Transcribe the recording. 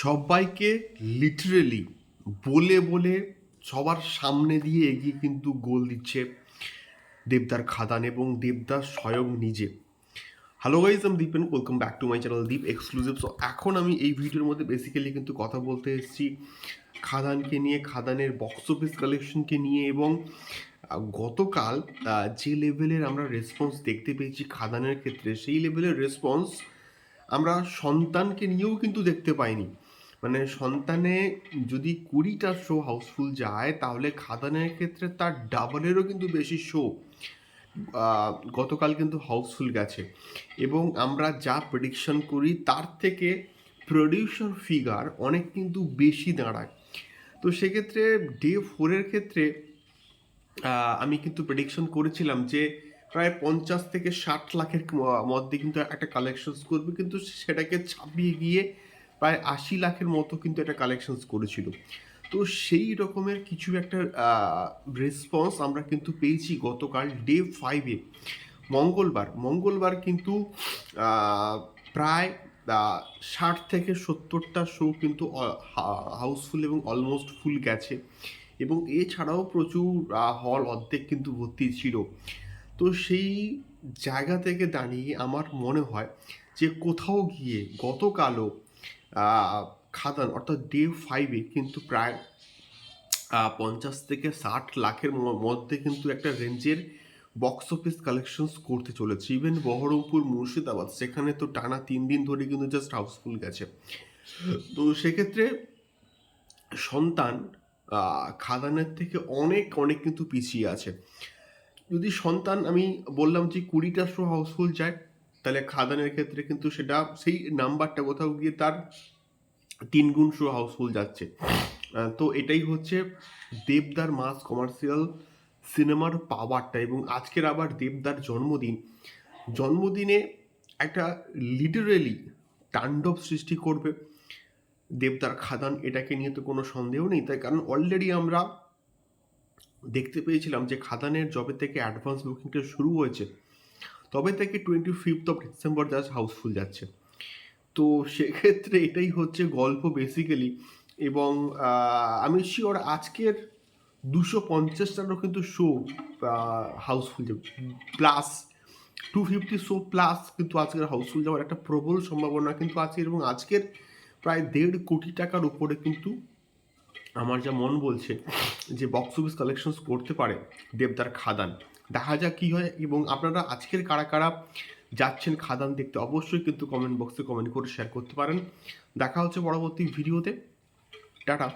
সবাইকে লিটারেলি বলে বলে সবার সামনে দিয়ে এগিয়ে কিন্তু গোল দিচ্ছে দেবদার খাদান এবং দেবদার স্বয়ং নিজে। হ্যালো গাইজ আমি Dipen welcome back to my channel Deep exclusive so এখন আমি এই ভিডিওর মধ্যে বেসিক্যালি কিন্তু কথা বলতে এসেছি খাদানকে নিয়ে, খাদানের বক্স অফিস কালেকশনকে নিয়ে এবং গতকাল যে লেভেলের আমরা রেসপন্স দেখতে পেয়েছি খাদানের ক্ষেত্রে, সেই লেভেলের রেসপন্স আমরা সন্তানকে নিয়েও কিন্তু দেখতে পাইনি। মানে সন্তানে যদি কুড়িটা শো হাউসফুল যায়, তাহলে খাদানের ক্ষেত্রে তার ডাবলেরও কিন্তু বেশি শো গতকাল কিন্তু হাউসফুল গেছে। এবং আমরা যা প্রেডিকশন করি, তার থেকে প্রডিউসার ফিগার অনেক কিন্তু বেশি দাঁড়ায়। তো সেক্ষেত্রে ডে ফোরের ক্ষেত্রে আমি কিন্তু প্রেডিকশন করেছিলাম যে প্রায় পঞ্চাশ থেকে ষাট লাখের মধ্যে কিন্তু একটা কালেকশনস করবে, কিন্তু সেটাকে ছাপিয়ে গিয়ে প্রায় আশি লাখের মতো কিন্তু একটা কালেকশনস করেছিল। তো সেই রকমের কিছু একটা রেসপন্স আমরা কিন্তু পেয়েছি গতকাল ডে ফাইভে মঙ্গলবার মঙ্গলবার কিন্তু প্রায় ষাট থেকে সত্তরটা শো কিন্তু হাউসফুল এবং অলমোস্ট ফুল গেছে। এবং এছাড়াও প্রচুর হল অর্ধেক কিন্তু ভর্তি ছিল। তো সেই জায়গা থেকে দাঁড়িয়ে আমার মনে হয় যে কোথাও গিয়ে গতকালও খাদান, অর্থাৎ ডে ফাইভে কিন্তু প্রায় পঞ্চাশ থেকে ষাট লাখের মধ্যে কিন্তু একটা রেঞ্জের বক্স অফিস কালেকশনস করতে চলেছে। ইভেন বহরমপুর মুর্শিদাবাদ, সেখানে তো টানা তিন দিন ধরে কিন্তু জাস্ট হাউসফুল গেছে। তো সেক্ষেত্রে সন্তান খাদানের থেকে অনেক অনেক কিন্তু পিছিয়ে আছে। যদি সন্তান, আমি বললাম যে কুড়িটা শো হাউসফুল যায় তাহলে খাদানের ক্ষেত্রে কিন্তু সেটা সেই নাম্বারটা কোথাও গিয়ে তার তিন গুণ শো হাউসফুল যাচ্ছে। তো এটাই হচ্ছে দেবদার মাস কমার্শিয়াল সিনেমার পাওয়ারটা এবং আজকের আবার দেবদার জন্মদিন। জন্মদিনে একটা লিটারেলি তাণ্ডব সৃষ্টি করবে। দেবদার খাদান এটাকে নিয়ে তো কোনো সন্দেহ নেই, তাই কারণ অলরেডি আমরা দেখতে পেয়েছিলাম যে খাদানের জবে থেকে অ্যাডভান্স বুকিংটা শুরু হয়েছে। তবে থেকে twenty fifth of December just housefull যাচ্ছে। তো সেক্ষেত্রে এটাই হচ্ছে গল্প বেসিক্যালি এবং আমি শিওর আজকের দুশো পঞ্চাশটারও কিন্তু শো হাউসফুল যাবে। Plus two fifty show plus কিন্তু আজকের হাউসফুল যাওয়ার একটা প্রবল সম্ভাবনা কিন্তু আছে এবং আজকের প্রায় দেড় কোটি টাকার উপরে কিন্তু আমার যা মন বলছে যে বক্স অফিস কালেকশনস করতে পারে দেবদার খাদান। দেখা যাক কী হয়। এবং আপনারা আজকের কারা কারা যাচ্ছেন খাদান দেখতে অবশ্যই কিন্তু কমেন্ট বক্সে কমেন্ট করে শেয়ার করতে পারেন। দেখা হচ্ছে পরবর্তী ভিডিওতে টাটা।